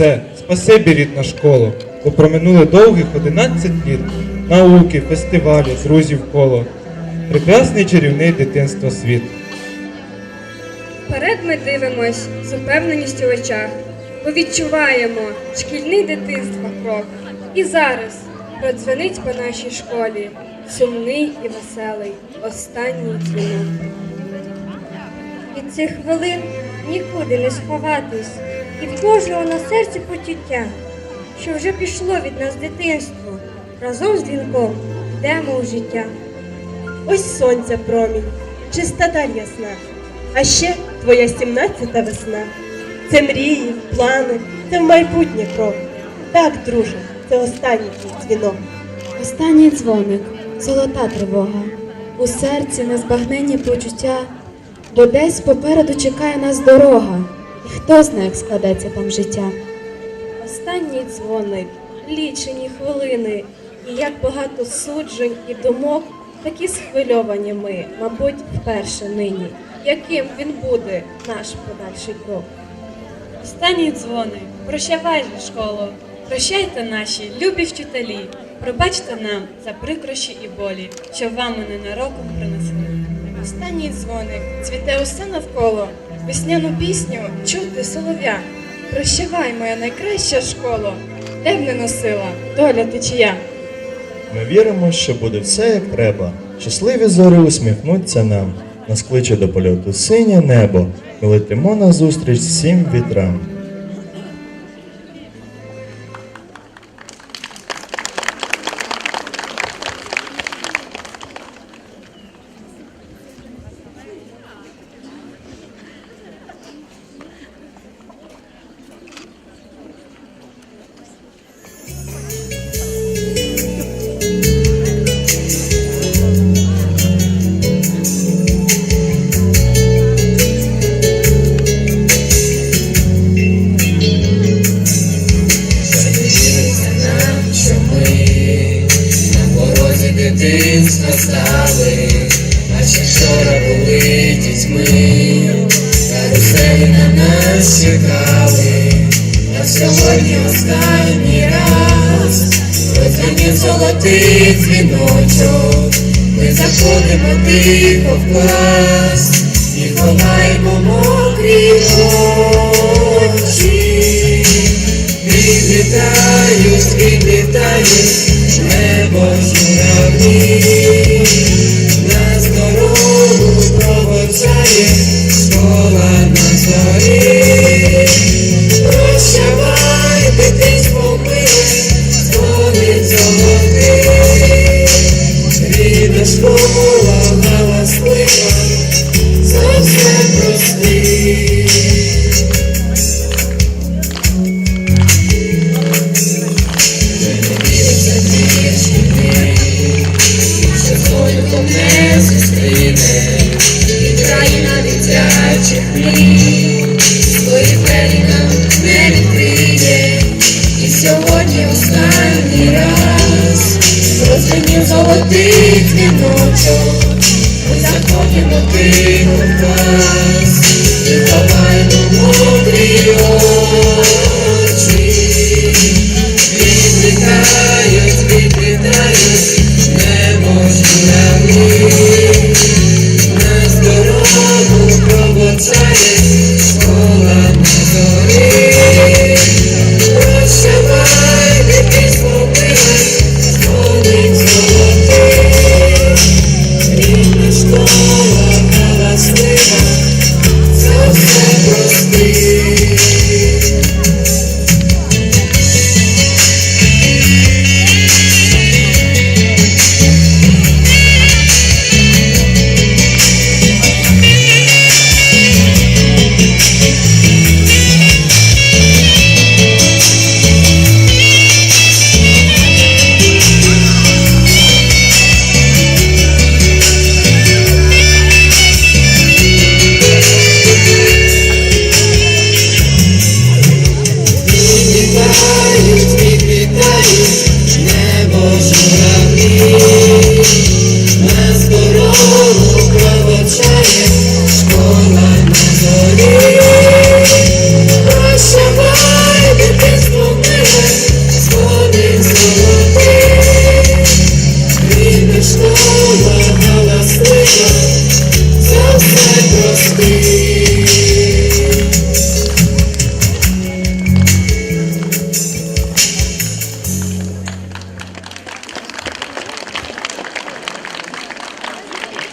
все, спасибі, рідна школа, бо проминули довгих 11 літ. Науки, фестивалі, друзів коло. Прекрасний чарівний дитинство світ. Вперед ми дивимось з упевненістю в очах, бо відчуваємо шкільний дитинства крок. І зараз продзвенить по нашій школі сумний і веселий останній дзвінок. Від цих хвилин нікуди не сховатись, і в кожного на серці почуття, що вже пішло від нас дитинство, разом з дзвінком йдемо у життя. Ось сонця промінь, чиста даль ясна, а ще твоя сімнадцята весна. Це мрії, плани, це в майбутнє крок. Так, друже, це останній дзвінок. Останній дзвоник, золота тривога, у серці незбагненні почуття, бо десь попереду чекає нас дорога, і хто знає, як складеться там життя. Останній дзвоник, лічені хвилини, і як багато суджень і думок, такі схвильовані ми, мабуть, вперше нині. Яким він буде, наш подальший крок? Останній дзвоник, прощавай же, школо, прощайте наші любі вчителі, пробачте нам за прикрощі і болі, що вам ненароком принесли. Останній дзвоник цвіте усе навколо, весняну пісню чути солов'я. Прощавай, моя найкраща школа, де б не носила доля течія. Ми віримо, що буде все як треба. Щасливі зори усміхнуться нам. Нас кличе до польоту синє небо. Ми летимо назустріч всім вітрам. Дитинства стали, наче вчора були дітьми, каруселі на нас чекали, а сьогодні останній раз. Розвинів золотий дзвіночок, ми заходимо тихо в клас і ховаємо мокрі Сонько не зустріне, і країна дитячих мрій, свої двері нам не відкриє, і сьогодні останній раз розвинів золотий дзвіночок, ми заходимо тихо в клас, і ховаємо